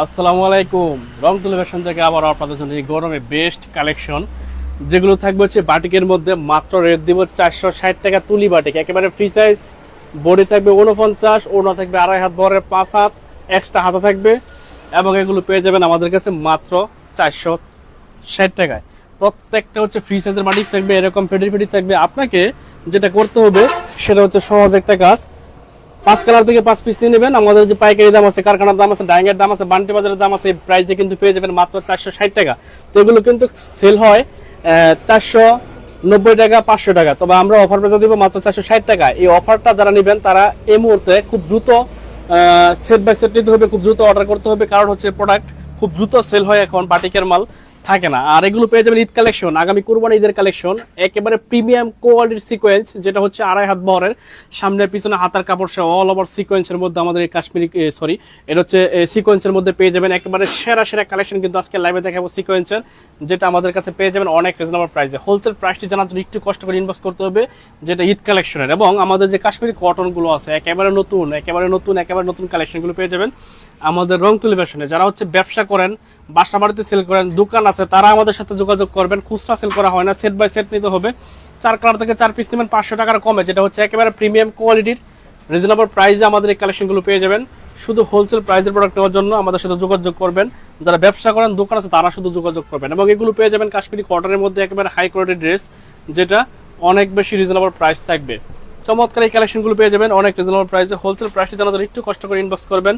আসসালামু আলাইকুম। রং ফ্যাশন থেকে আবার আপনাদের জন্য এই গরমে বেস্ট কালেকশন যেগুলো থাকবে হচ্ছে বাটিকের মধ্যে, মাত্র রেট দিব চারশো ষাট টাকা তুলি বাটিক। একেবারে ফ্রি সাইজ বডি থাকবে উনপঞ্চাশ ওনা থাকবে আড়াই হাত, বরের পাঁচ হাত এক্সট্রা হাতা থাকবে। এবং এগুলো পেয়ে যাবেন আমাদের কাছে মাত্র চারশো ষাট টাকায়। প্রত্যেকটা হচ্ছে ফ্রি সাইজের বাটিক থাকবে, এরকম ফেডি ফেডি থাকবে। আপনাকে যেটা করতে হবে, সেটা হচ্ছে সহজ একটা কাজ। পাঁচ কালার থেকে পাঁচ পিস নিয়ে নেবেন। আমাদের যে পাইকারি দাম আছে, কারখানার দাম আছে ডাইঙ্গের দাম আছে, বান্টি বাজারের দাম আছে, এই প্রাইসে কিন্তু পেয়ে যাবেন মাত্র চারশো ষাট টাকা। তো এগুলো কিন্তু সেল হয় চারশো নব্বই টাকা, পাঁচশো টাকা। তবে আমরা অফার প্রাইসে দিব মাত্র চারশো ষাট টাকা। এই অফারটা যারা নেবেন, তারা এই মুহূর্তে খুব দ্রুত সেট বাই সেট নিতে হবে, খুব দ্রুত অর্ডার করতে হবে। কারণ হচ্ছে প্রোডাক্ট খুব দ্রুত সেল হয় এখন বাটিকের মাল। থাকে না। আর এগুলো পেয়ে যাবেন ঈদ কালেকশন, আগামী কোরবানি ঈদের কালেকশন। একেবারে প্রিমিয়াম কোয়ালিটির সিকোয়েন্স যেটা হচ্ছে আড়াই হাত বহরের। সামনে পিছনে হাতার কাপড় সহ অল ওভার সিকোয়েন্সের মধ্যে আমাদের কাশ্মীরি সরি এটা হচ্ছে সিকোয়েন্সের মধ্যে পেয়ে যাবেন একেবারে সেরা সেরা কালেকশন কিন্তু আজকে লাইভে দেখাবো সিকোয়েন্সের যেটা আমাদের কাছে পেয়ে যাবেন অনেক রিজনেবল প্রাইসে হোলসেল প্রাইসটি জানার জন্য একটু কষ্ট করে ইনভেস্ট করতে হবে, যেটা ঈদ কালেকশনের এবং আমাদের যে কাশ্মীরি কটনগুলো আছে, একেবারে নতুন একেবারে নতুন একেবারে নতুন কালেকশনগুলো পেয়ে যাবেন। আমাদের রং তুলি ফ্যাশনে, যারা হচ্ছে ব্যবসা করেন বাসা বাড়িতে সেল করেন, দোকান আছে, তারা আমাদের সাথে যোগাযোগ করবেন। খুচরা সেল করা হয় না সেট বাই সেট নিতে হবে। চার কালার থেকে চার পিস নেবেন, পাঁচশো টাকার কমে, যেটা হচ্ছে একেবারে প্রিমিয়াম কোয়ালিটির রিজনেবল প্রাইসে আমাদের এই কালেকশনগুলো পেয়ে যাবেন। শুধু হোলসেল প্রাইসের প্রোডাক্ট নেওয়ার জন্য আমাদের সাথে যোগাযোগ করবেন। যারা ব্যবসা করেন, দোকান আছে, তারা শুধু যোগাযোগ করবেন। এবং এগুলো পেয়ে যাবেন কাশ্মীরি কটনের মধ্যে একেবারে হাই কোয়ালিটির ড্রেস যেটা অনেক বেশি রিজনেবল প্রাইস থাকবে। চমৎকার এই কালেকশনগুলো পেয়ে যাবেন। অনেক রিজনেবল প্রাইসে হোলসেল প্রাইসটি জানার জন্য একটু কষ্ট করে ইনবক্স করবেন।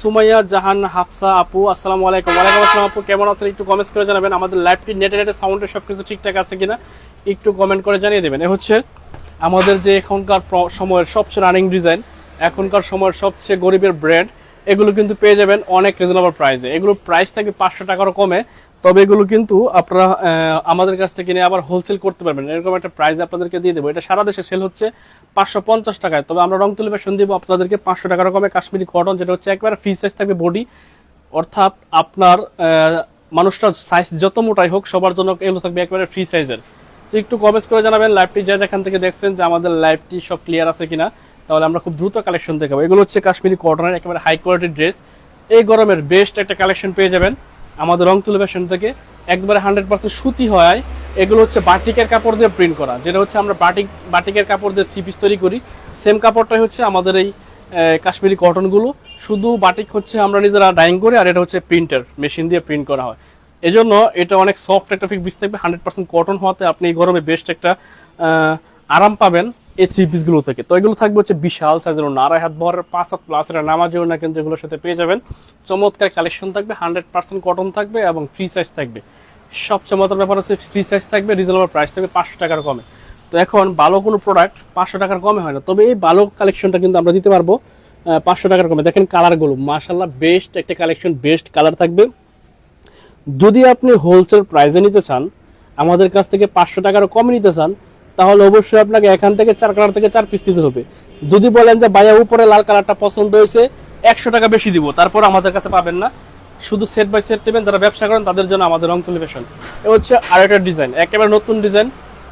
সুমাইয়া, জাহান, হাফসা, আপু, আসসালামু আলাইকুম। ওয়ালাইকুম আসসালাম আপু, কেমন আছেন? একটু কমেন্টস করে জানাবেন। আমাদের লাইভটি নেটে নেটে সাউন্ডের সব কিছু ঠিকঠাক আছে কিনা, একটু কমেন্ট করে জানিয়ে দেবেন। এ হচ্ছে আমাদের যে এখনকার সময়ের সবচেয়ে রানিং ডিজাইন এখনকার সময়ের সবচেয়ে গরিবের ব্র্যান্ড এগুলো কিন্তু পেয়ে যাবেন অনেক রিজনেবল প্রাইসে এগুলো প্রাইস থাকবে পাঁচশো টাকারও কমে। তবে এগুলো কিন্তু আপনারা আমাদের কাছ থেকে নিয়ে আবার হোলসেল করতে পারবেন। এরকম একটা প্রাইস আপনাদেরকে দিয়ে দেবো। এটা সারা দেশে সেল হচ্ছে পাঁচশো পঞ্চাশ টাকায়। তবে আমরা রং তুলি ফ্যাশন দিব আপনাদেরকে পাঁচশো টাকা রকমের কাশ্মীরি কটন যেটা হচ্ছে একবারে ফ্রি সাইজ থাকবে বডি অর্থাৎ আপনার আহ, মানুষটার সাইজ যত মোটাই হোক সবার জন্য এগুলো থাকবে একেবারে ফ্রি সাইজের তো একটু কমেন্টস করে জানাবেন লাইভটি যা যেখান থেকে দেখছেন যে আমাদের লাইভটি সব ক্লিয়ার আছে কিনা তাহলে আমরা খুব দ্রুত কালেকশন দেখাবো। এগুলো হচ্ছে কাশ্মীরি কটনের একেবারে হাই কোয়ালিটির ড্রেস এই গরমের বেস্ট একটা কালেকশন পেয়ে যাবেন। আমাদের রং তুলে ফ্যাশন থেকে একবারে হান্ড্রেড পার্সেন্ট সুতি হয় এগুলো হচ্ছে বাটিকের কাপড় দিয়ে প্রিন্ট করা, যেটা হচ্ছে আমরা বাটিক, বাটিকের কাপড় দিয়ে থ্রি পিস তৈরি করি। সেম কাপড়টাই হচ্ছে আমাদের এই কাশ্মীরি কটনগুলো শুধু বাটিক হচ্ছে আমরা নিজেরা ডাইং করি আর এটা হচ্ছে প্রিন্টার মেশিন দিয়ে প্রিন্ট করা হয়। এজন্য এটা অনেক সফট একটা ফিক্স থাকবে। হান্ড্রেড পার্সেন্ট কটন হওয়াতে আপনি গরমে বেস্ট একটা আরাম পাবেন। এই থ্রি পিসগুলো থেকে। তো এগুলো থাকবে হচ্ছে বিশাল সাইজের আড়াই হাত ভরের পাঁচ হাত প্লাস এটা নামাজেও না কিন্তু এগুলোর সাথে পেয়ে যাবেন। চমৎকার কালেকশন থাকবে হান্ড্রেড পার্সেন্ট কটন থাকবে এবং ফ্রি সাইজ থাকবে। সবচেয়ে মজার ব্যাপার হচ্ছে ফ্রি সাইজ থাকবে রিজনেবল প্রাইস থাকবে পাঁচশো টাকার কমে। তো এখন ভালো কোনো প্রোডাক্ট পাঁচশো টাকার কমে হয় না। তবে এই ভালো কালেকশনটা কিন্তু আমরা দিতে পারব পাঁচশো টাকার কমে। দেখেন কালারগুলো মাশাল্লাহ বেস্ট একটা কালেকশন বেস্ট কালার থাকবে। যদি আপনি হোলসেল প্রাইসে নিতে চান, আমাদের কাছ থেকে পাঁচশো টাকারও কমে নিতে চান তাহলে অবশ্যই আপনাকে এখান থেকে চার কালার থেকে চার পিস দিতে হবে। যদি বলেন যে ভাইয়া উপরে লাল কালারটা পছন্দ হয়েছে একশো টাকা বেশি দিব। তারপর আমাদের কাছে পাবেন না। শুধু সেট বাই সেট নেবেন যারা ব্যবসা করেন তাদের জন্য আমাদের রং তুলি ফ্যাশন এ হচ্ছে আরেকটা ডিজাইন একেবারে নতুন ডিজাইন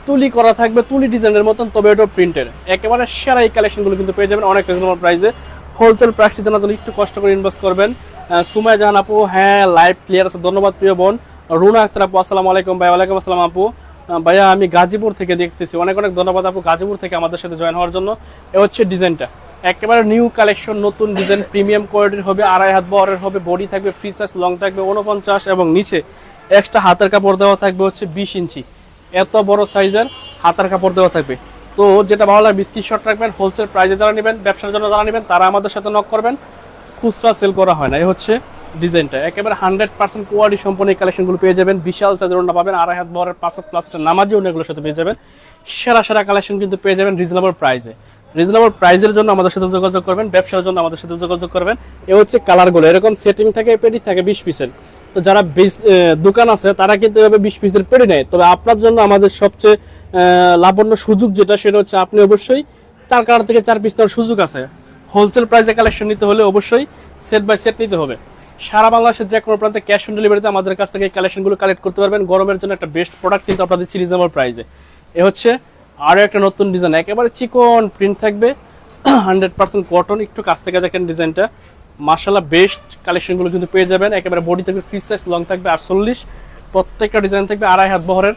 তুলি করা থাকবে তুলি ডিজাইনের মতন তবে এটা প্রিন্টের একেবারে সেরা এই কালেকশনগুলো কিন্তু পেয়ে যাবেন অনেক রিজনেবল প্রাইসে হোলসেল প্রাইসটি জানার জন্য একটু কষ্ট করে ইনভেস্ট করবেন আহ, সুমাইয়া জাহান আপু হ্যাঁ লাইভ ক্লিয়ার আছে। ধন্যবাদ প্রিয় বোন। রুনা আক্তার আপু আসসালামু আলাইকুম ভাই ওয়ালাইকুম আসসালাম আপু। ভাইয়া, আমি গাজীপুর থেকে দেখতেছি। অনেক অনেক ধন্যবাদ আপু গাজীপুর থেকে আমাদের সাথে জয়েন হওয়ার জন্য। এ হচ্ছে ডিজাইনটা একেবারে নিউ কালেকশন নতুন ডিজাইন প্রিমিয়াম কোয়ালিটির হবে, আড়াই হাত বরের হবে বডি থাকবে ফ্রি সাইজ লং থাকবে উনপঞ্চাশ এবং নিচে এক্সট্রা হাতের কাপড় দেওয়া থাকবে হচ্ছে বিশ ইঞ্চি। এত বড় সাইজের হাতের কাপড় দেওয়া থাকবে। তো যেটা ভালো লাগে বিস্কিট শর্ট রাখবেন হোলসেল প্রাইসে যারা নেবেন, ব্যবসার জন্য যারা নেবেন, তারা আমাদের সাথে নক করবেন। খুচরা সেল করা হয় না। এই হচ্ছে ডিজাইনটা। একেবারে হান্ড্রেড পার্সেন্ট কোয়ালিটি এই কালেকশনগুলো পেয়ে যাবেন। বিশাল চার্জার ওনা পাবেন, আড়াই হাত বরের পাঁচ হাত প্লাসটা নামাজি এগুলোর সাথে পেয়ে যাবেন। সেরা সেরা কালেকশন কিন্তু পেয়ে যাবেন রিজনেবল প্রাইসে রিজনেবল প্রাইসের জন্য আমাদের সাথে যোগাযোগ করবেন, ব্যবসার জন্য আমাদের সাথে যোগাযোগ করবেন। এ হচ্ছে কালারগুলো এরকম সেটিং থাকে পেডি থাকে বিশ পিসের। তো যারা দোকান আছে, তারা কিন্তু এভাবে বিশ পিসের পেডি নেয়। তবে আপনার জন্য আমাদের সবচেয়ে লাভন্য সুযোগ যেটা, সেটা হচ্ছে আপনি অবশ্যই চার কালার থেকে চার পিস নেওয়ার সুযোগ আছে। হোলসেল প্রাইসে কালেকশন নিতে হলে অবশ্যই সেট বাই সেট নিতে হবে। সারা বাংলাদেশের যে কোনো প্রান্তে ক্যাশ অন ডেলিভারিতে আমাদের কাছ থেকে কালেকশনগুলো কালেক্ট করতে পারবেন। গরমের জন্য একটা বেস্ট প্রোডাক্ট কিন্তু আপনাদের রিজনেবল প্রাইসে এ। হচ্ছে আরও একটা নতুন ডিজাইন একেবারে চিকন প্রিন্ট থাকবে। হান্ড্রেড পার্সেন্ট কটন একটু কাছ থেকে দেখেন ডিজাইনটা মার্শাল্লাহ বেস্ট কালেকশনগুলো কিন্তু পেয়ে যাবেন। একেবারে বডি থাকবে ফ্রি সাইজ লং থাকবে আটচল্লিশ। প্রত্যেকটা ডিজাইন থাকবে আড়াই হাত বহরের।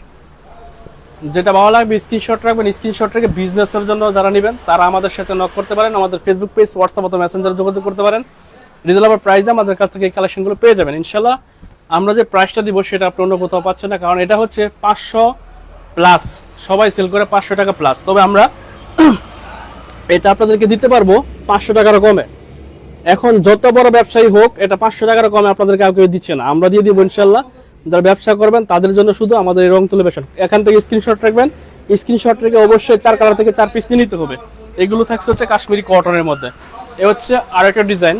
যেটা ভালো লাগবে স্ক্রিনশট রাখবেন। স্ক্রিনশট রেখে বিজনেসের জন্য যারা নেবেন, তারা আমাদের সাথে নক করতে পারেন। আমাদের ফেসবুক পেজ হোয়াটসঅ্যাপ অথবা মেসেঞ্জারে যোগাযোগ করতে পারেন। রিজনেবল প্রাইসে আমাদের কাছ থেকে এই কালেকশনগুলো পেয়ে যাবেন। ইনশাল্লাহ আমরা যে প্রাইসটা দিব সেটা আপনি অন্য কোথাও পাচ্ছেন না, কারণ এটা হচ্ছে পাঁচশো প্লাস। সবাই সেল করে পাঁচশো টাকা প্লাস। তবে আমরা এটা আপনাদেরকে দিতে পারব পাঁচশো টাকার কমে। এখন যত বড় ব্যবসায়ী হোক, এটা পাঁচশো টাকার কমে আপনাদেরকে আর কেউ দিচ্ছে না। আমরা দিয়ে দিব ইনশাল্লাহ যারা ব্যবসা করবেন, তাদের জন্য শুধু আমাদের রং তুলে বেশন এখান থেকে স্ক্রিনশট রাখবেন। স্ক্রিনশট রেখে অবশ্যই চার কালার থেকে চার পিস নিতে হবে। এগুলো থাকছে হচ্ছে কাশ্মীরি কটনের মধ্যে। এ হচ্ছে আরেকটা ডিজাইন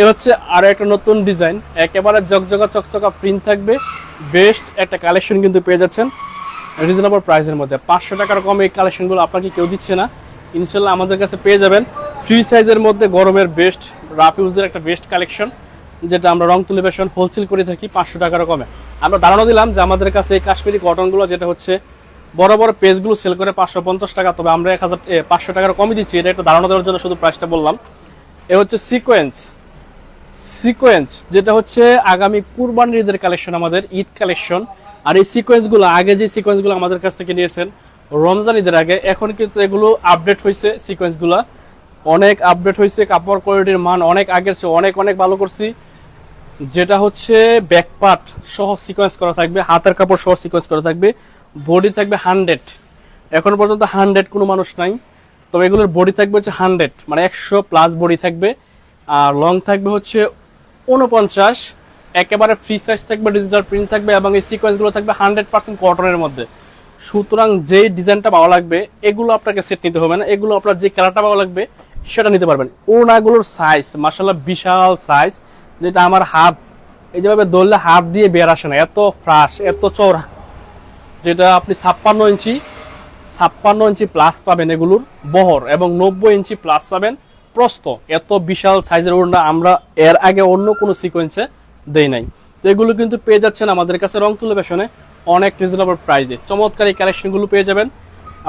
এ হচ্ছে আরও একটা নতুন ডিজাইন। একেবারে জকজকা চকচকা প্রিন্ট থাকবে। বেস্ট একটা কালেকশন কিন্তু পেয়ে যাচ্ছেন। রিজনেবল প্রাইসের মধ্যে। পাঁচশো টাকার কমে এই কালেকশনগুলো আপনাকে কেউ দিচ্ছে না। ইনশাল্লাহ আমাদের কাছে পেয়ে যাবেন। ফ্রি সাইজের মধ্যে গরমের বেস্ট রাফ ইউজের একটা বেস্ট কালেকশন যেটা আমরা রং তুলে বেশন হোলসেল করে থাকি পাঁচশো টাকার কমে। আমরা ধারণা দিলাম যে আমাদের কাছে এই কাশ্মীরি কটনগুলো যেটা হচ্ছে বড় বড় পেজগুলো সেল করে পাঁচশো পঞ্চাশ টাকা, তবে আমরা এক হাজার পাঁচশো টাকার কমই দিচ্ছি। এটা একটা ধারণা দেওয়ার জন্য শুধু প্রাইসটা বললাম। এ হচ্ছে সিকোয়েন্স সিকোয়েন্স যেটা হচ্ছে আগামী কুরবানির ঈদের কালেকশন আমাদের ঈদ কালেকশন আর এই সিকোয়েন্সগুলো আগে যে সিকোয়েন্সগুলো আমাদের কাছ থেকে নিয়েছেন, রমজান ঈদের আগে, এখন কিন্তু এগুলো আপডেট হয়েছে সিকোয়েন্সগুলো অনেক আপডেট হয়েছে কাপড় কোয়ালিটির মান অনেক আগের চেয়ে অনেক অনেক ভালো করছি। যেটা হচ্ছে ব্যাকপার্ট সহ সিকোয়েন্স করা থাকবে, হাতের কাপড় সহ সিকোয়েন্স করা থাকবে বডি থাকবে হান্ড্রেড এখন পর্যন্ত হান্ড্রেড কোনো মানুষ নাই, তবে এগুলোর বডি থাকবে হচ্ছে হান্ড্রেড মানে একশো প্লাস বডি থাকবে। আর লং থাকবে হচ্ছে উনপঞ্চাশ একেবারে ফ্রি সাইজ থাকবে ডিজিটাল প্রিন্ট থাকবে এবং এই সিকোয়েন্সগুলো থাকবে হান্ড্রেড পার্সেন্ট কটনের মধ্যে। সুতরাং যেই ডিজাইনটা ভালো লাগবে, এগুলো আপনাকে সেট নিতে হবে না। এগুলো আপনার যে কালারটা ভালো লাগবে, সেটা নিতে পারবেন। ওনাগুলোর সাইজ মার্শাল্লাহ বিশাল সাইজ যেটা আমার হাত, এই যেভাবে ধরলে হাত দিয়ে বের আসে না, এত ফ্রাস এত চৌড়া যেটা আপনি ছাপ্পান্ন ইঞ্চি ছাপ্পান্ন ইঞ্চি প্লাস পাবেন এগুলোর বহর এবং নব্বই ইঞ্চি প্লাস পাবেন। প্রস্ত এত বিশাল সাইজের ওড়না আমরা এর আগে অন্য কোনো সিকোয়েন্সে দেই নাই। তো এগুলো কিন্তু পেয়ে যাচ্ছেন আমাদের কাছে রং তুলে বেশনে অনেক রিজনেবল প্রাইসে চমৎকার এই কালেকশনগুলো পেয়ে যাবেন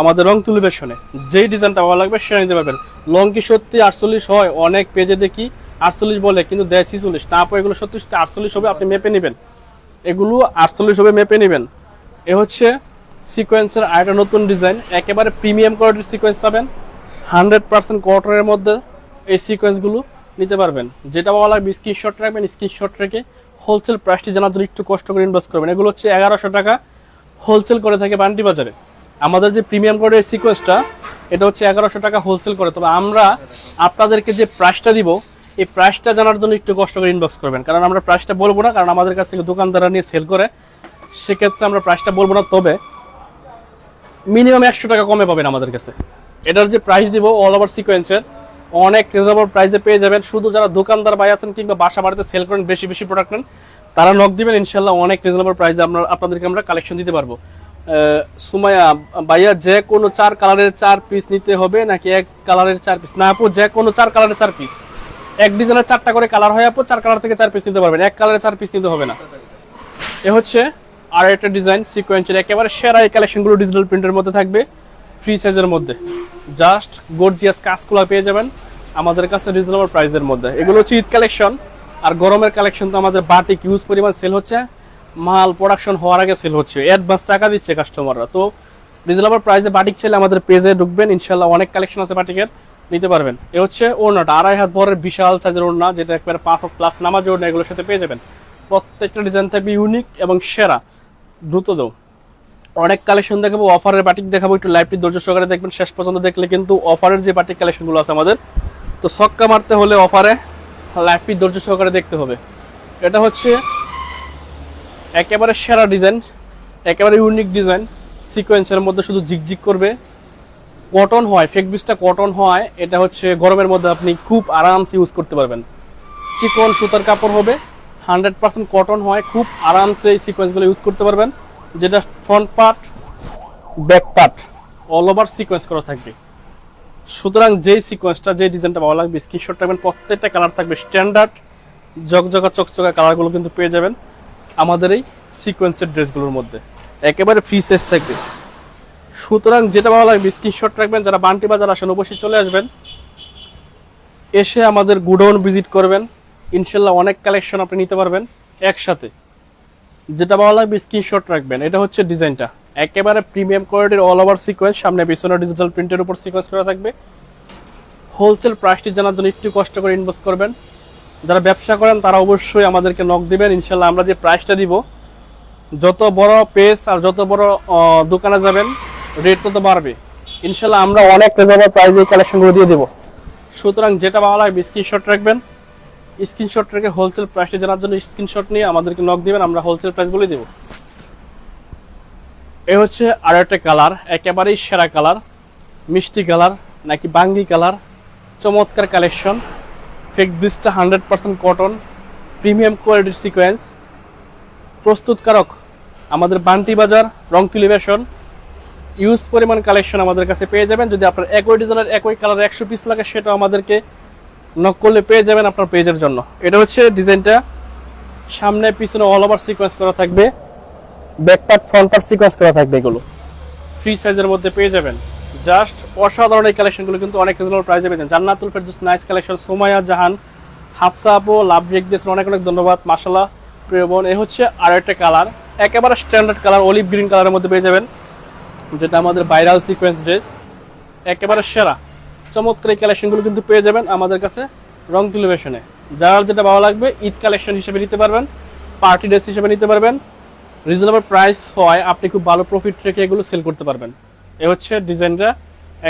আমাদের রং তুলে বেশনে যেই ডিজাইনটা ভালো লাগবে সেটা নিতে পারবেন। লং কি সত্যি আটচল্লিশ হয়? অনেক পেজে দেখি আটচল্লিশ বলে, কিন্তু দেয় ছিচল্লিশ। তারপর এগুলো সত্যি সত্যি আটচল্লিশ হবে, আপনি মেপে নেবেন। এগুলো আটচল্লিশ হবে, মেপে নেবেন। এ হচ্ছে সিকোয়েন্সের আরেকটা নতুন ডিজাইন একেবারে প্রিমিয়াম কোয়ালিটির সিকোয়েন্স পাবেন। হান্ড্রেড পার্সেন্ট কটনের মধ্যে। এই সিকোয়েন্সগুলো নিতে পারবেন। যেটা ভালো লাগবে স্ক্রিনশট রাখবেন স্ক্রিনশট রেখে হোলসেল প্রাইসটি জানার জন্য একটু কষ্ট করে ইনভেস্ট করবেন। এগুলো হচ্ছে এগারোশো টাকা হোলসেল করে থাকে বান্টি বাজারে। আমাদের যে প্রিমিয়াম কোডের সিকোয়েন্সটা এটা হচ্ছে এগারোশো টাকা হোলসেল করে। তবে আমরা আপনাদেরকে যে প্রাইসটা দিব, এই প্রাইসটা জানার জন্য একটু কষ্ট করে ইনবক্স করবেন। কারণ আমরা প্রাইসটা বলব না, কারণ আমাদের কাছ থেকে দোকানদাররা নিয়ে সেল করে। সেক্ষেত্রে আমরা প্রাইসটা বলব না, তবে মিনিমাম একশো টাকা কমে পাবেন আমাদের কাছে। এটার যে প্রাইস দিব অল ওভার সিকোয়েন্সের অনেক রিজনেবল প্রাইসে পেয়ে যাবেন। শুধু যারা দোকানদার বাই আছেন কিংবা বাসা বাড়িতে সেল করেন বেশি বেশি প্রোডাক্ট নেন তারা নক দিবেন ইনশাল্লাহ অনেক রিজনেবল প্রাইসে আমরা আপনাদেরকে আমরা কালেকশন দিতে পারব। আহ, সুমাইয়া ভাইয়া যে কোনো চার কালারের চার পিস নিতে হবে নাকি এক কালারের চার পিস না আপু যে কোনো চার কালারের চার পিস এক ডিজাইনের চারটা করে কালার হয় আপু চার কালার থেকে চার পিস নিতে পারবেন। এক কালারের চার পিস নিতে হবে না। এ হচ্ছে আর একটা ডিজাইন সিকোয়েন্সের একেবারে সেরা এই কালেকশনগুলো ডিজিটাল প্রিন্টের মধ্যে থাকবে ফ্রি সাইজের মধ্যে। জাস্ট গর্জিয়াস কাজগুলো পেয়ে যাবেন। আমাদের কাছে রিজনেবল প্রাইসের মধ্যে। এগুলো হচ্ছে ঈদ কালেকশন আর গরমের কালেকশন তো আমাদের বাটিক ইউজ পরিমাণ সেল হচ্ছে। মাল প্রোডাকশন হওয়ার আগে সেল হচ্ছে। অ্যাডভান্স টাকা দিচ্ছে কাস্টমাররা তো রিজনেবল প্রাইসে বাটিক ছেলে আমাদের পেজে ঢুকবেন ইনশাল্লাহ অনেক কালেকশন আছে বাটিকের, নিতে পারবেন। এ হচ্ছে ওড়নাটা, আড়াই হাত ভরের বিশাল সাইজের ওড়না, যেটা একবারে পাঁচ হাত প্লাস নামাজ ওড়না, এগুলোর সাথে পেয়ে যাবেন। প্রত্যেকটা ডিজাইন থাকবে ইউনিক এবং সেরা। দ্রুত দাও। অনেক কালেকশন দেখাবো অফারের বাটিক দেখাবো, একটু লাইভটি ধৈর্য সহকারে দেখবেন। শেষ পর্যন্ত দেখলে কিন্তু অফারের যে বাটিক কালেকশনগুলো আছে আমাদের তো সক্কা মারতে হলে অফারে লাইভটি ধৈর্য সহকারে দেখতে হবে। এটা হচ্ছে একেবারে সেরা ডিজাইন একেবারে ইউনিক ডিজাইন সিকোয়েন্সের মধ্যে শুধু জিগজিগ করবে। কটন হয় ফেক বিসটা কটন হয়, এটা হচ্ছে গরমের মধ্যে আপনি খুব আরামসে ইউজ করতে পারবেন। চিকন সুতার কাপড় হবে হান্ড্রেড পার্সেন্ট কটন হয়, খুব আরামসে এই সিকোয়েন্সগুলো ইউজ করতে পারবেন। যেটা front part back part all over sequence করা থাকবে। সুতরাং যেই সিকোয়েন্সটা যে ডিজাইনটা ভালো লাগবে স্ক্রিনশট থাকবেন প্রত্যেকটা কালার থাকবে স্ট্যান্ডার্ড জকজকা চকচকা কালারগুলো কিন্তু পেয়ে যাবেন আমাদের এই সিকোয়েন্সের ড্রেসগুলোর মধ্যে। একেবারে ফ্রি সাইজ থাকবে। সুতরাং যেটা ভালো লাগবে স্ক্রিনশট রাখবেন, যারা বান্টি বাজার আসেন অবশ্যই চলে আসবেন। এসে আমাদের গুডাউন ভিজিট করবেন। ইনশাল্লাহ অনেক কালেকশন আপনি নিতে পারবেন একসাথে। যেটা ভালো লাগবে স্ক্রিনশট রাখবেন। এটা হচ্ছে ডিজাইনটা একেবারে প্রিমিয়াম কোয়ালিটির অল ওভার সিকোয়েন্স সামনে পিছনে ডিজিটাল প্রিন্টের উপর সিকোয়েন্স করা থাকবে। হোলসেল প্রাইসটি জানার জন্য একটু কষ্ট করে ইনভেস্ট করবেন। যারা ব্যবসা করেন, তারা অবশ্যই আমাদেরকে নক দিবেন। ইনশাল্লাহ আমরা যে প্রাইসটা দিব, যত বড় পেজ আর যত বড় দোকানে যাবেন রেট তত বাড়বে। ইনশাল্লাহ আমরা অনেক প্রাইসে এই কালেকশনগুলো দিয়ে দেবো। সুতরাং যেটা ভালো লাগবে স্ক্রিনশট রাখবেন। স্ক্রিনশট রেখে হোলসেল প্রাইসটি জানার জন্য স্ক্রিনশট নিয়ে আমাদেরকে নক দিবেন, আমরা হোলসেল প্রাইস বলে দেবো। এ হচ্ছে আর একটা কালার, একেবারেই সেরা কালার, মিষ্টি কালার নাকি বাঙ্গি কালার, চমৎকার কালেকশন ফেক ব্রিজটা হান্ড্রেড পার্সেন্ট কটন প্রিমিয়াম কোয়ালিটির সিকোয়েন্স প্রস্তুতকারক আমাদের বান্টি বাজার রং টেলিভিশন ইউজ পরিমাণ কালেকশন আমাদের কাছে পেয়ে যাবেন। যদি আপনার একই ডিজাইনের একই কালার একশো পিস লাগে সেটা আমাদেরকে নক করলে পেয়ে যাবেন আপনার পেজের জন্য। এটা হচ্ছে ডিজাইনটা সামনে, পিছনে অল ওভার সিকোয়েন্স করা থাকবে। Back part front part sequence করা থাকবে এগুলো। ফ্রি সাইজের মধ্যে পেয়ে যাবেন। জাস্ট অসাধারণ এই কালেকশনগুলো কিন্তু অনেক রিজনেবল প্রাইসে পেয়েছেন জান্নাতুল ফেরদৌস নাইস কালেকশন সোমায়া জাহান, হাফসা আপু লাভ ব্রেক দিয়েছেন, অনেক অনেক ধন্যবাদ মাসাল্লাহ প্রিয় বোন। এ হচ্ছে আর একটা কালার একেবারে স্ট্যান্ডার্ড কালার অলিভ গ্রিন কালারের মধ্যে পেয়ে যাবেন, যেটা আমাদের ভাইরাল সিকোয়েন্স ড্রেস একেবারে সেরা, চমৎকার এই কালেকশনগুলো কিন্তু পেয়ে যাবেন আমাদের কাছে রং টেলিভিশনে যার যেটা ভালো লাগবে, ঈদ কালেকশন হিসেবে নিতে পারবেন পার্টি ড্রেস হিসেবে নিতে পারবেন রিজনেবল প্রাইস হয়, আপনি খুব ভালো প্রফিট রেখে এগুলো সেল করতে পারবেন। এ হচ্ছে ডিজাইনটা,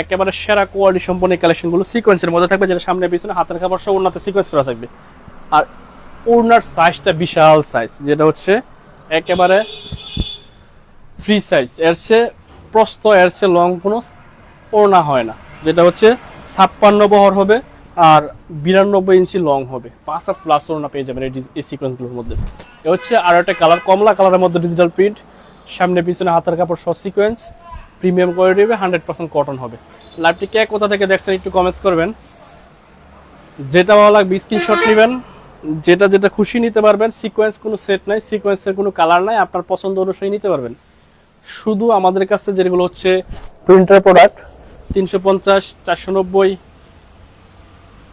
একেবারে সেরা কোয়ালিটি সম্পন্ন কালেকশনগুলো সিকোয়েন্সের মধ্যে থাকবে, যেটা সামনে পিছনে হাতের কাপড় সহ উন্নত সিকোয়েন্স করা থাকবে। আর ওড়নার সাইজটা বিশাল সাইজ যেটা হচ্ছে একেবারে ফ্রি সাইজ এর চেয়ে প্রস্ত এর চেয়ে লং কোনো ওড়না হয় না, যেটা হচ্ছে ছাপ্পান্ন বহর হবে। আর বিরানব্বই ইঞ্চি লং হবে। পাঁচ আর প্লাস ওড়না পেয়ে যাবেন এই সিকোয়েন্সগুলোর মধ্যে। এ হচ্ছে আর একটা কালার কমলা কালারের মধ্যে ডিজিটাল প্রিন্ট সামনে, পিছনে হাতের কাপড় সব সিকোয়েন্স প্রিমিয়াম কোয়ালিটি হবে হান্ড্রেড পার্সেন্ট কটন হবে। লাইভটি কে কোথা থেকে দেখছেন একটু কমেন্টস করবেন। যেটা ভালো লাগবে স্ক্রিনশট নেবেন। যেটা যেটা খুশি নিতে পারবেন সিকোয়েন্স কোনো সেট নাই সিকোয়েন্সের কোনো কালার নাই, আপনার পছন্দ অনুযায়ী নিতে পারবেন। শুধু আমাদের কাছে যেগুলো হচ্ছে প্রিন্টার প্রোডাক্ট তিনশো পঞ্চাশ, চারশো নব্বই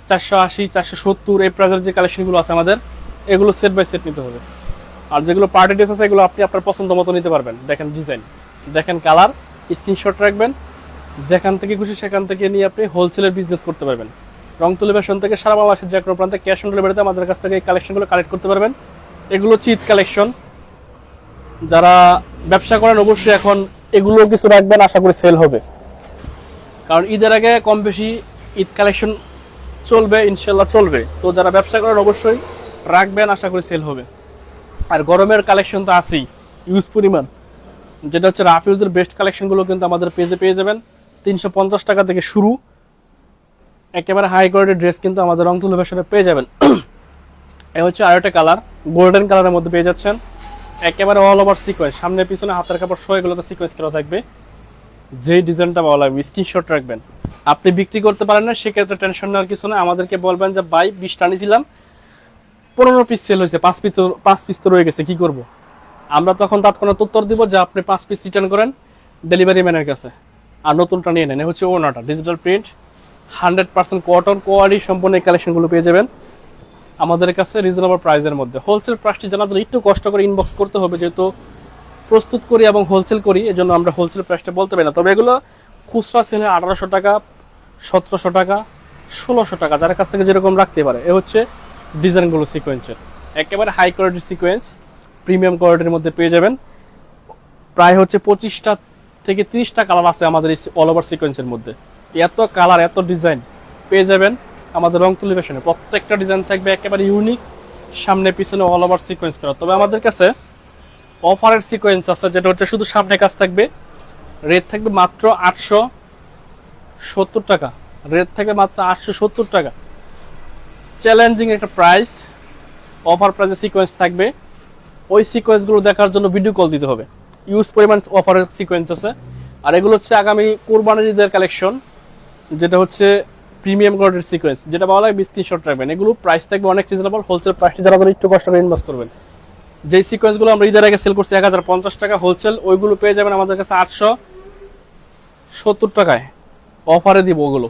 চারশো আশি, চারশো সত্তর, এই প্রাইজের যে কালেকশনগুলো আছে আমাদের, এগুলো সেট বাই সেট নিতে হবে। আর যেগুলো পার্টি ড্রেস আছে, এগুলো আপনি আপনার পছন্দ মতো নিতে পারবেন। দেখেন ডিজাইন দেখেন কালার স্ক্রিনশট রাখবেন। যেখান থেকে খুশি সেখান থেকে নিয়ে আপনি হোলসেলের বিজনেস করতে পারবেন। রং টেলিভিশন থেকে সারা বাংলাদেশের যে কোনো প্রান্তে ক্যাশ অন ডেলিভারিতে আমাদের কাছ থেকে এই কালেকশনগুলো কালেক্ট করতে পারবেন। এগুলো চিট কালেকশন যারা ব্যবসা করেন, অবশ্যই এখন এগুলো কিছু রাখবেন, আশা করি সেল হবে। কারণ ঈদের আগে কম বেশি ঈদ কালেকশন চলবে, ইনশাল্লাহ চলবে। তো যারা ব্যবসা করেন, অবশ্যই রাখবেন, আশা করি সেল হবে। আর গরমের কালেকশন তো আছেই ইউজ পরিমাণ। যেটা হচ্ছে রাফিউজের বেস্ট কালেকশনগুলো কিন্তু আমাদের পেজে পেয়ে যাবেন। তিনশো পঞ্চাশ টাকা থেকে শুরু। একেবারে হাই কোয়ালিটির ড্রেস কিন্তু আমাদের রং তুলে ফ্যাশনে পেয়ে যাবেন। এ হচ্ছে আর একটা কালার গোল্ডেন কালারের মধ্যে পেয়ে যাচ্ছেন। একেবারে অল ওভার সিকোয়েন্স সামনে পিছনে হাতের কাপড় সহ এগুলোতে সিকোয়েন্স করা থাকবে। যেই ডিজাইনটা ভালো লাগবে স্ক্রিনশট রাখবেন। আপনি বিক্রি করতে পারেন না, সেক্ষেত্রে টেনশন নেওয়ার কিছু না আমাদেরকে বলবেন যে বাই বিশটা আনিছিলাম পনেরো পিস সেল হয়েছে, পাঁচ পিস পাঁচ পিস তো রয়ে গেছে, কি করব? আমরা তখন তৎক্ষণাৎ উত্তর দিব যে, আপনি পাঁচ পিস রিটার্ন করেন ডেলিভারি ম্যানের কাছে। আর নতুনটা নিয়ে নেন। হচ্ছে ওনাটা digital print hundred percent cotton quality সম্পূর্ণ এই কালেকশনগুলো পেয়ে যাবেন। আমাদের কাছে রিজনেবল প্রাইসের মধ্যে। হোলসেল প্রাইসটি জানার জন্য একটু কষ্ট করে ইনবক্স করতে হবে, যেহেতু প্রস্তুত করি এবং হোলসেল করি, এজন্য আমরা হোলসেল প্রাইসটা বলতে পারি না। তবে এগুলো খুচরা সেল আঠারোশো টাকা, সতেরোশো টাকা, ষোলোশো টাকা, যার কাছ থেকে যেরকম রাখতে পারে। এ হচ্ছে ডিজাইনগুলো সিকোয়েন্সের একেবারে হাই কোয়ালিটির সিকোয়েন্স প্রিমিয়াম কোয়ালিটির মধ্যে পেয়ে যাবেন। প্রায় হচ্ছে পঁচিশটা থেকে তিরিশটা কালার আছে আমাদের এই অল ওভার সিকোয়েন্সের মধ্যে। এত কালার এত ডিজাইন পেয়ে যাবেন আমাদের রং টেলিভিশনে প্রত্যেকটা ডিজাইন থাকবে একেবারে ইউনিক সামনে পিছনে অল ওভার সিকোয়েন্স করা। তবে আমাদের কাছে অফারের সিকোয়েন্স আছে, যেটা হচ্ছে শুধু সামনে কাজ থাকবে। রেট থাকবে মাত্র আটশো সত্তর টাকা। রেট থেকে মাত্র আটশো সত্তর টাকা। চ্যালেঞ্জিং একটা প্রাইস অফার প্রাইসে সিকোয়েন্স থাকবে। ওই সিকোয়েন্সগুলো দেখার জন্য ভিডিও কল দিতে হবে। ইউজ পরিমাণ অফারের সিকোয়েন্স আছে। আর এগুলো হচ্ছে আগামী কোরবানির ঈদের কালেকশন যেটা হচ্ছে প্রিমিয়াম কোয়ালিটির সিকোয়েন্স যেটা ভালো লাগে স্ক্রিনশট রাখবেন। এগুলো প্রাইস থাকবে অনেক রিজনেবল হোলসেল প্রাইসটি যারা একটু কষ্ট করে ইনভেস্ট করবেন। যেই সিকোয়েন্সগুলো আমরা ঈদের আগে সেল করছি, এক হাজার পঞ্চাশ টাকা হোলসেল ওইগুলো পেয়ে যাবেন আমাদের কাছে আটশো সত্তর টাকায়। অফারে দিব ওগুলো।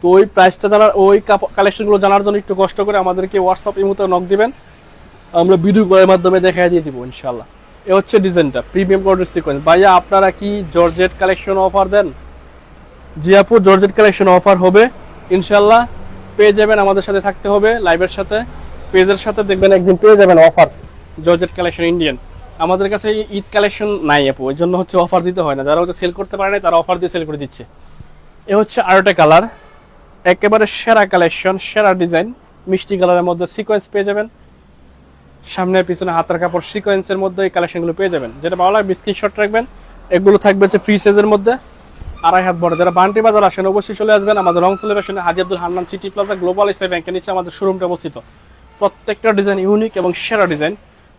তো ওই প্রাইসটা জানার, ওই কালেকশনগুলো জানার জন্য একটু কষ্ট করে আমাদেরকে হোয়াটসঅ্যাপ ইমোতে নক দিবেন। আমরা ভিডিও কলের মাধ্যমে দেখাই দিয়ে দিব ইনশাল্লাহ এ হচ্ছে ডিজাইনটা প্রিমিয়াম কোয়ালিটির সিকোয়েন্স ভাইয়া, আপনারা কি জর্জেট কালেকশন অফার দেন? জি আপু জর্জেট কালেকশন অফার হবে ইনশাল্লাহ পেয়ে যাবেন আমাদের সাথে থাকতে হবে লাইভের সাথে। পেজের সাথে দেখবেন একদিন পেয়ে যাবেন অফার জর্জেট কালেকশন ইন্ডিয়ান। আমাদের কাছে ঈদ কালেকশন নাই আপু, ওই জন্য হচ্ছে অফার দিতে হয় না। যারা হচ্ছে সেল করতে পারে না তারা অফার দিয়ে সেল করে দিচ্ছে। এ হচ্ছে আরেকটা কালার একেবারে সেরা কালেকশন সেরা ডিজাইন মিষ্টি কালারের মধ্যে সিকোয়েন্স পেয়ে যাবেন। সামনে পিছনে হাতের কাপড় সিকোয়েন্সের মধ্যে এই কালেকশনগুলো পেয়ে যাবেন। যেটা ভালো লাগবে স্ক্রিনশট রাখবেন। এগুলো থাকবে হচ্ছে ফ্রি সাইজের মধ্যে। আড়াই হাত বড়। যারা বান্টি বাজার আসেন, অবশ্যই চলে আসবেন। আমাদের রংতুলের পেছনে Haji Abdul Hannan City Plaza Global Islam ব্যাংকের নিচে আমাদের শোরুমটা অবস্থিত। প্রত্যেকটা ডিজাইন ইউনিক এবং সেরা ডিজাইন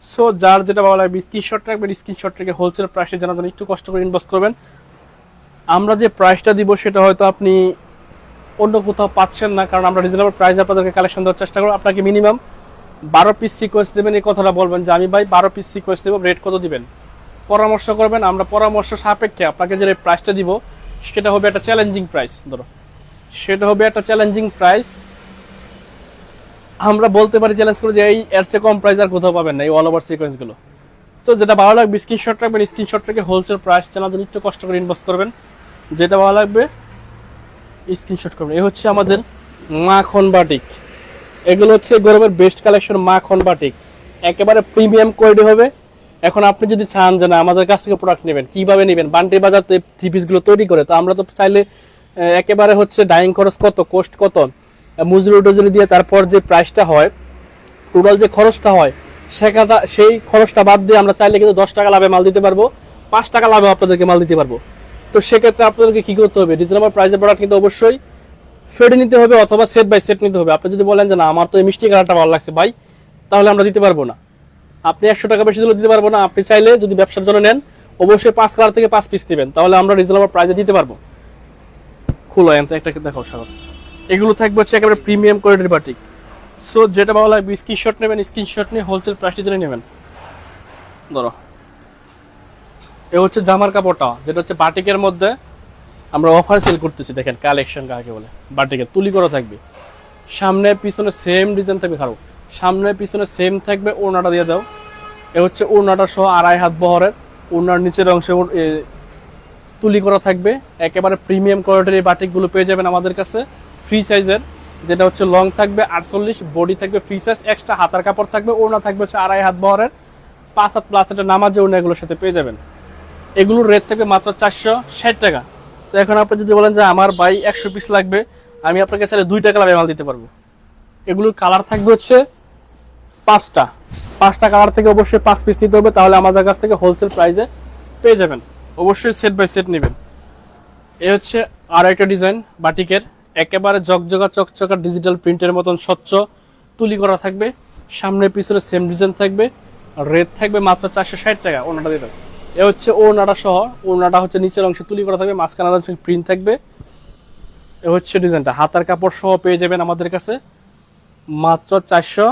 সো যার যেটা ভালো লাগবে স্ক্রিনশট রাখবেন স্ক্রিনশট রেখে হোলসেল প্রাইসে জানার জন্য একটু কষ্ট করে ইনভেস্ট করবেন। আমরা যে প্রাইসটা দিব, সেটা হয়তো আপনি অন্য কোথাও পাচ্ছেন না, কারণ আমরা রিজনেবল প্রাইস আপনাদেরকে কালেকশন দেওয়ার চেষ্টা করব। আপনাকে মিনিমাম বারো পিস সিকোয়েন্স দেবেন, এই কথাটা বলবেন যে, আমি ভাই বারো পিস সিকোয়েন্স দেবো রেট কত দিবেন? পরামর্শ করবেন, আমরা পরামর্শ সাপেক্ষে আপনাকে যে প্রাইসটা দিব, সেটা হবে একটা চ্যালেঞ্জিং প্রাইস ধরো। সেটা হবে একটা চ্যালেঞ্জিং প্রাইস আমরা বলতে পারি চ্যালেঞ্জ করে যে এই এর কম প্রাইস আর কোথাও পাবেন না, এই অল ওভার সিকোয়েন্সগুলো তো যেটা ভালো লাগবে স্ক্রিনশট রাখবেন স্ক্রিনশট রেখে হোলসেল প্রাইস জানার জন্য একটু কষ্ট করে ইনভেস্ট করবেন। যেটা ভালো লাগবে স্ক্রিনশট করবেন। এই হচ্ছে আমাদের মাখন বাটিক এগুলো হচ্ছে গরমের বেস্ট কালেকশন মাখন বাটিক একেবারে প্রিমিয়াম কোয়ালিটি হবে। এখন আপনি যদি চান যে না, আমাদের কাছ থেকে প্রোডাক্ট নেবেন, কীভাবে নেবেন? বান্টি বাজার তো থ্রি পিসগুলো তৈরি করে, তো আমরা তো চাইলে একেবারে হচ্ছে ডাইং খরচ কত কোস্ট কত? মজুরি টজুরি দিয়ে তারপর যে প্রাইসটা হয় টোটাল যে খরচটা হয়, সেখানটা, সেই খরচটা বাদ দিয়ে আমরা চাইলে কিন্তু দশ টাকা লাভে মাল দিতে পারব, পাঁচ টাকা লাভে আপনাদেরকে মাল দিতে পারব। তো সেক্ষেত্রে আপনাদেরকে কি করতে হবে? রিজনেবল প্রাইসের প্রোডাক্ট কিন্তু অবশ্যই ফেডে নিতে হবে অথবা সেট বাই সেট নিতে হবে। আপনি যদি বলেন যে না, আমার তো এই মিষ্টি কালারটা ভালো লাগছে, ভাই, তাহলে আমরা দিতে পারব না। আপনি একশো টাকা বেশি দিলেও দিতে পারব না। আপনি চাইলে যদি ব্যবসার জন্য নেন, অবশ্যই পাঁচ কালার থেকে পাঁচ পিস দিবেন তাহলে আমরা রিজনেবল প্রাইসে দিতে পারব। খুলো একটা দেখাও সারা। এগুলো থাকবে হচ্ছে একেবারে প্রিমিয়াম কোয়ালিটির বাটিক সো যেটা ভালো লাগবে স্ক্রিনশট নেবেন স্ক্রিনশট নিয়ে হোলসেল প্রাইসটি জেনে নেবেন। ধরো। এ হচ্ছে জামার কাপড়টা, যেটা হচ্ছে বাটিকের মধ্যে আমরা অফার সেল করতেছি, দেখেন কালেকশন কাকে বলে। বাটিকের তুলি করা থাকবে। সামনে পিছনে সেম ডিজাইন থাকবে খারাপ সামনে পিছনে সেম থাকবে, ওড়নাটা দিয়ে দাও। এ হচ্ছে ওড়নাটা সহ আড়াই হাত বহরের, ওড়নার নিচের অংশে তুলি করা থাকবে। একেবারে প্রিমিয়াম কোয়ালিটির এই বাটিকগুলো পেয়ে যাবেন আমাদের কাছে। ফ্রি সাইজের যেটা হচ্ছে লং থাকবে, আটচল্লিশ বডি থাকবে ফ্রি সাইজ এক্সট্রা হাতার কাপড় থাকবে, ওড়না থাকবে হচ্ছে আড়াই হাত বহরের, পাঁচ হাত প্লাস একটা নামাজ ওড়না এগুলোর সাথে পেয়ে যাবেন। এগুলোর রেট থাকবে মাত্র চারশো ষাট টাকা। তো এখন আপনি যদি বলেন যে আমার বাই একশো পিস লাগবে, আমি আপনাকে চাইলে দুই টাকা লাভে মাল দিতে পারব। এগুলোর কালার থাকবে হচ্ছে পাঁচটা। পাঁচটা কালার থেকে অবশ্যই পাঁচ পিস নিতে হবে, তাহলে আমাদের কাছ থেকে হোলসেল প্রাইসে পেয়ে যাবেন। অবশ্যই সেট বাই সেট নেবেন। এ হচ্ছে আর একটা ডিজাইন বাটিকের। একেবারে জকজকা চকচকা ডিজিটাল প্রিন্টের মতন স্বচ্ছ। তুলি করা থাকবে, সামনে পিছনে সেম ডিজাইন থাকবে রেট থাকবে মাত্র চারশো ষাট টাকা ওনাটা দিতে এ হচ্ছে ওনাটা সহ, ওনাটা হচ্ছে নিচের অংশে তুলি করা থাকবে, মাঝখানে অংশে প্রিন্ট থাকবে। এ হচ্ছে ডিজাইনটা হাতার কাপড় সহ পেয়ে যাবেন আমাদের কাছে মাত্র চারশো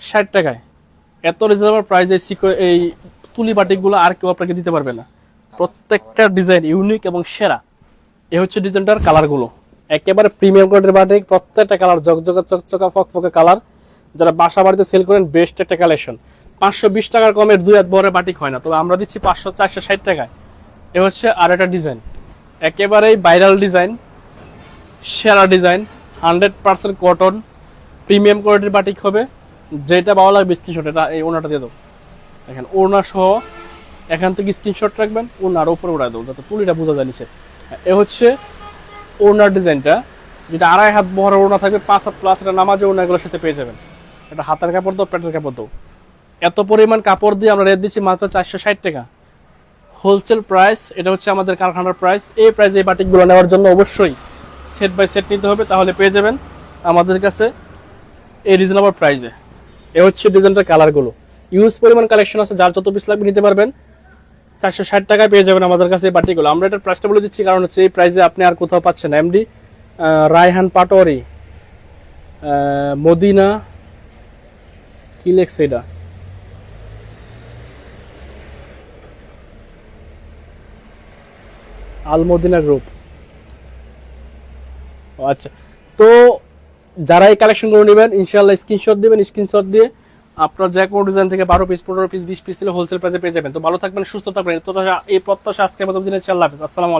ষাট টাকায়। এত রিজনেবল প্রাইসে এই তুলি বাটিকগুলো আর কেউ আপনাকে দিতে পারবে না। প্রত্যেকটা ডিজাইন ইউনিক এবং সেরা। এ হচ্ছে ডিজাইনটার কালারগুলো একেবারে প্রিমিয়াম কোয়ালিটির বাটিক প্রত্যেকটা কালার জকজকা চকচকা, ফকফকে কালার যারা বাসা বাড়িতে সেল করেন বেস্ট একটা কালেকশন পাঁচশো বিশ টাকার কমের দুই হাত বড় বাটিক হয় না, তবে আমরা দিচ্ছি পাঁচশো চারশো ষাট টাকায়। এ হচ্ছে আর একটা ডিজাইন একেবারেই ভাইরাল ডিজাইন সেরা design hundred percent cotton premium কোয়ালিটির বাটিক হবে। যেটা ভালো লাগবে স্ক্রিনশট এটা, এই ওনাটা দিয়ে দাও। দেখেন, ওনা সহ এখান থেকে স্ক্রিনশট রাখবেন, ওনার উপরে উড়াই দেবো যাতে পুলিটা বোঝা যায় নিচে। এ হচ্ছে ওনার ডিজাইনটা, যেটা আড়াই হাত বহরের ওনা থাকবে, পাঁচ হাত প্লাস এটা নামাজে ওনাগুলোর সাথে পেয়ে যাবেন। এটা হাতের কাপড় দাও পেটের কাপড় দাও। এত পরিমাণ কাপড় দিয়ে আমরা রেট দিচ্ছি মাত্র চারশো ষাট টাকা। হোলসেল প্রাইস এটা হচ্ছে আমাদের কারখানার প্রাইস এই প্রাইসে এই বাটিকগুলো নেওয়ার জন্য অবশ্যই সেট বাই সেট নিতে হবে, তাহলে পেয়ে যাবেন আমাদের কাছে এই রিজনেবল প্রাইসে এ। হচ্ছে ডিজাইনটার কালারগুলো ইউজ পরিমাণ কালেকশন আছে, যার যত পিস লাগবে নিতে পারবেন। চারশো ষাট টাকায় পেয়ে যাবেন আমাদের কাছে এই বাটিগুলো। আমরা এটার প্রাইসটা বলে দিচ্ছি, কারণ হচ্ছে এই প্রাইসে আপনি আর কোথাও পাচ্ছেন এমডি রায়হান পাটোয়ারি মদিনা, কি লেখছে এটা? আল মদিনা গ্রুপ আচ্ছা। তো যারা এই কালেকশনগুলো নেবেন, ইনশাআল্লাহ স্ক্রিনশট দিবেন স্ক্রিনশট দিয়ে আপনার যে কোনো ডিজাইন থেকে বারো পিস পনেরো পিস বিশ পিস দিলে হোলসেল প্রাইসে পেয়ে যাবেন। তো ভালো থাকবেন, সুস্থ থাকবেন। তো এই প্রত্যাশা আজকে মতো দিনে চাল আসসালামু